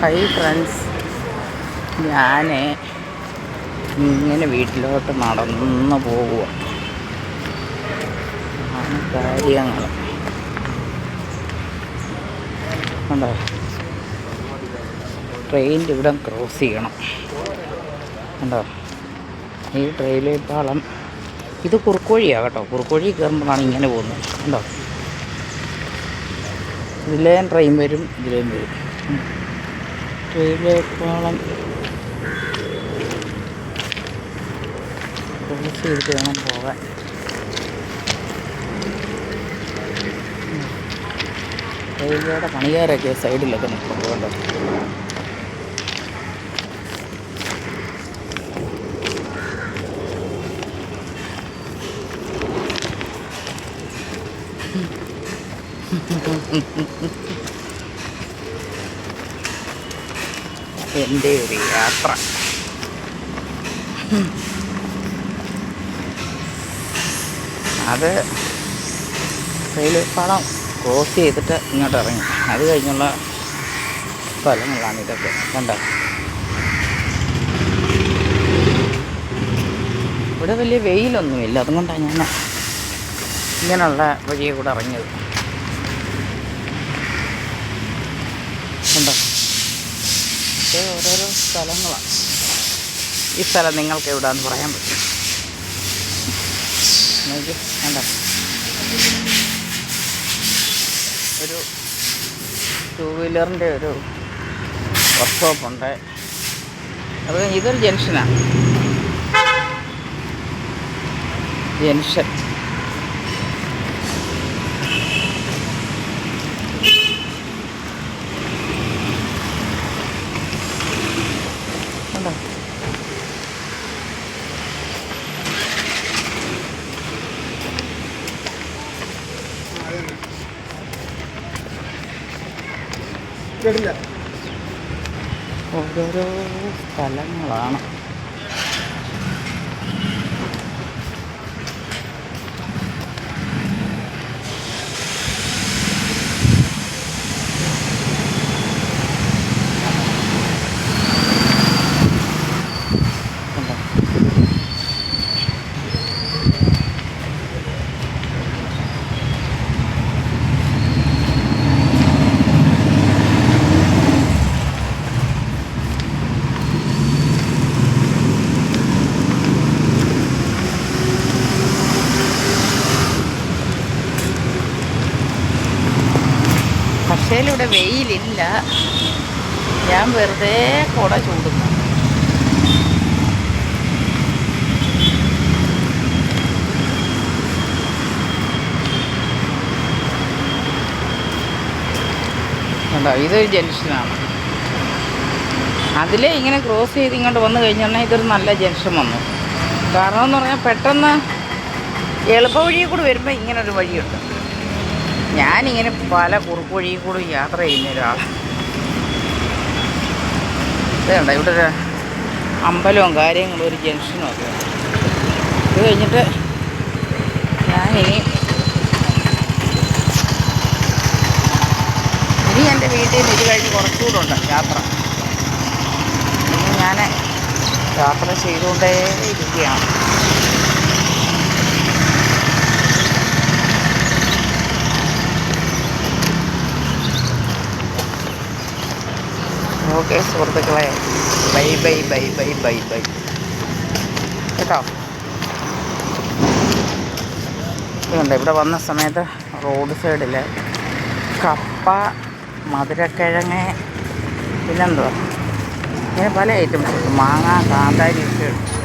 Hi friends ഞാൻ ഇങ്ങനെ വീട്ടിലോട്ട് നടന്നു പോവുക കാര്യങ്ങൾ. കണ്ടോ? ട്രെയിനിന്റെ ഇവിടെ ക്രോസ് ചെയ്യണം. കണ്ടോ? ഈ ട്രെയിനിൽ പാളം ഇത് കുറുക്കോഴിയാണ് കേട്ടോ. കുറുക്കോഴി കയറുമ്പോഴാണ് ഇങ്ങനെ പോകുന്നത്. കണ്ടോ? ഇതിലേം ട്രെയിൻ വരും ഇതിലേം വരും. ഉം. വേണം ക്രോസ് ചെയ്തിട്ട് വേണം പോകാൻ റെയിൽവേയുടെ പണിക്കാരൊക്കെ സൈഡിലൊക്കെ നിൽക്കുന്നു കണ്ടോ എന്റെ ഒരു യാത്ര. അത് റെയിൽവേ പാളം ക്രോസ് ചെയ്തിട്ട് ഇങ്ങോട്ട് ഇറങ്ങി. അത് കഴിഞ്ഞുള്ള സ്ഥലങ്ങളാണ് ഇതൊക്കെ. കണ്ട? ഇവിടെ വലിയ വെയിലൊന്നുമില്ല. അതുകൊണ്ടാണ് ഞാൻ ഇങ്ങനെയുള്ള വഴിയെ കൂടെ ഇറങ്ങിയത്. കണ്ടോ? ഇത് ഓരോരോ സ്ഥലങ്ങളാണ്. ഈ സ്ഥലം നിങ്ങൾക്ക് എവിടാന്ന് പറയാൻ പറ്റും. കണ്ടോ? ഒരു ടൂ വീലറിന്റെ ഒരു വർക്ക്ഷോപ്പുണ്ട് അത് ഇതൊരു ജംഗ്ഷനാണ്. ജംഗ്ഷൻ. കേട്ടില്ല ഓരോരോ സ്ഥലങ്ങളാണ്. പക്ഷേ ഇവിടെ വെയിലില്ല. ഞാൻ വെറുതെ കുട ചൂടുന്നു. കണ്ടോ ഇതൊരു ജംഗ്ഷനാണ്. അതിലേ ഇങ്ങനെ ക്രോസ് ചെയ്ത് ഇങ്ങോട്ട് വന്നു കഴിഞ്ഞാൽ ഇതൊരു നല്ല ജംഗ്ഷൻ വന്നു. കാരണം എന്ന് പറഞ്ഞാൽ പെട്ടെന്ന് എളുപ്പ വഴിയിൽ കൂടി വരുമ്പോൾ ഇങ്ങനൊരു വഴിയുണ്ട്. ഞാനിങ്ങനെ പല കുറുക്ക് കൂടി യാത്ര ചെയ്യുന്ന ഒരാളാണ് ഇവിടെ ഒരു അമ്പലവും കാര്യങ്ങളും ഒരു ജംഗ്ഷനും ഒക്കെ. ഇത് കഴിഞ്ഞിട്ട് ഞാനിനി ഇനി എന്റെ വീട്ടിൽ നിന്ന് ഇത് കഴിഞ്ഞ് കുറച്ചുകൂടെ ഉണ്ട് യാത്ര. ഞാൻ യാത്ര ചെയ്തുകൊണ്ടേ ഇരിക്കുകയാണ്. ഓക്കെ സുഹൃത്തുക്കളെ bye bye bye bye bye bye. കേട്ടോ? ഇതുണ്ട് ഇവിടെ വന്ന സമയത്ത് റോഡ് സൈഡിൽ കപ്പ മധുരക്കിഴങ്ങ് പിന്നെന്തുവാ? ഇങ്ങനെ പല ഐറ്റംസ് മാങ്ങ കാന്താരി ഒക്കെ ഉണ്ട്.